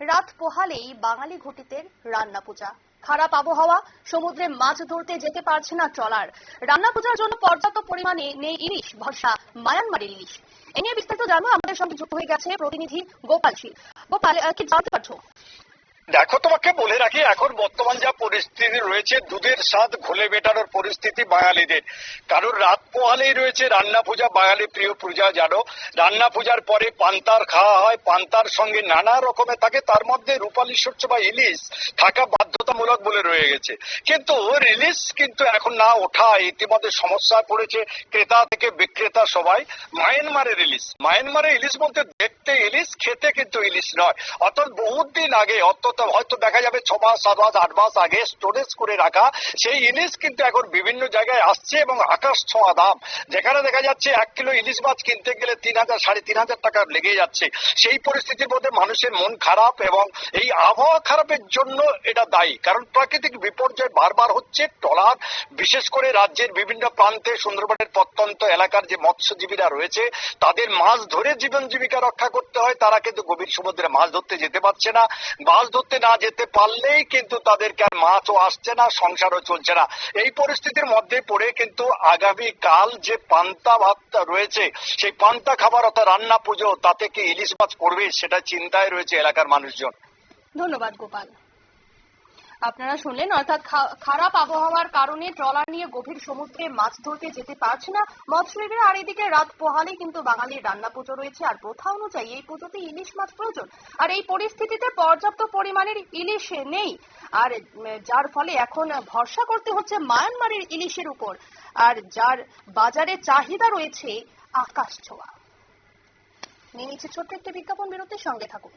রাত পোহালেই বাঙালি ঘটিতের রান্না পূজা। খারাপ আবহাওয়া, সমুদ্রে মাছ ধরতে যেতে পারছে না ট্রলার। রান্না পূজার জন্য পর্যাপ্ত পরিমাণে নেই ইলিশ, ভরসা মায়ানমারের ইলিশ। এ নিয়ে বিস্তারিত জানো আমাদের সঙ্গে যুক্ত হয়ে গেছে প্রতিনিধি গোপাল শীল। গোপাল কি জানতে পারছ? দেখো, তোমাকে বলে রাখি, এখন বর্তমান যা পরিস্থিতি রয়েছে, দুধের স্বাদ ঘোলে মেটানোর পরিস্থিতি বাঙালিদের। কারণ রাত পোহালেই রয়েছে রান্না পূজা, বাঙালি প্রিয় পূজা, জানো? রান্না পূজার পরে পান্তার খাওয়া হয়, পান্তার সঙ্গে নানা রকমের থাকে, তার মধ্যে রূপালী শস্য বা ইলিশ থাকা বাধ্যতামূলক বলে রয়ে গেছে। কিন্তু ইলিশ কিন্তু এখন না ওঠা, ইতিমধ্যে সমস্যায় পড়েছে ক্রেতা থেকে বিক্রেতা সবাই। মায়ানমারের ইলিশ মায়ানমারের ইলিশ বলতে দেখতে ইলিশ, খেতে কিন্তু ইলিশ নয়। অর্থাৎ বহুত দিন আগে, অন্তত হয়তো দেখা যাবে ছ মাস, সাত মাস, আট মাস আগে, স্টোরেজ করে রাখা, সেই ইলিশ কিন্তু এখন বিভিন্ন জায়গায় আসছে এবং আকাশ ছোঁয়া দাম। যেখানে দেখা যাচ্ছে এক কিলো ইলিশ মাছ কিনতে গেলে তিন হাজার, সাড়ে তিন হাজার টাকা লেগে যাচ্ছে। সেই পরিস্থিতির মধ্যে মানুষের মন খারাপ এবং এই আবহাওয়া খারাপের জন্য এটা দায়ী। কারণ প্রাকৃতিক বিপর্যয় বারবার হচ্ছে ট্রলার বিশেষ করে রাজ্যের বিভিন্ন প্রান্তে সুন্দরবনের প্রত্যন্ত এলাকার যে মৎস্যজীবীরা রয়েছে, তাদের মাছ ধরে জীবন জীবিকা রক্ষা করতে হয়। তারা কিন্তু গভীর সমুদ্রে মাছ ধরতে যেতে পারছে না। মাছ ধরতে না যেতে পারলেই কিন্তু তাদেরকে আর মাছও আসছে না, সংসারও চলছে না। এই পরিস্থিতির মধ্যে পড়ে কিন্তু আগামী কাল যে পান্তা ভাত রয়েছে, সেই পান্তা খাবার অর্থাৎ রান্না পুজো, তাতে কি ইলিশ মাছ পড়বে সেটা চিন্তায় রয়েছে এলাকার মানুষজন। ধন্যবাদ, গোপাল। আপনারা শুনলেন, অর্থাৎ খারাপ আবহাওয়ার কারণে ট্রলার নিয়ে গভীর সমুদ্রে মাছ ধরতে যেতে পারছে না মৎস্যজীবীরা। আর এদিকে রাত পোহালে কিন্তু বাঙালির রান্না পুজো রয়েছে, আর প্রথা অনুযায়ী এই পুজোতে ইলিশ মাছ প্রয়োজন। আর এই পরিস্থিতিতে পর্যাপ্ত পরিমাণের ইলিশ নেই। আর যার ফলে এখন ভরসা করতে হচ্ছে মায়ানমারের ইলিশের উপর। আর যার বাজারে চাহিদা রয়েছে, আকাশ ছোঁয়া। নিয়ে নিচ্ছে ছোট্ট একটি বিজ্ঞাপন, বিরতির সঙ্গে থাকুন।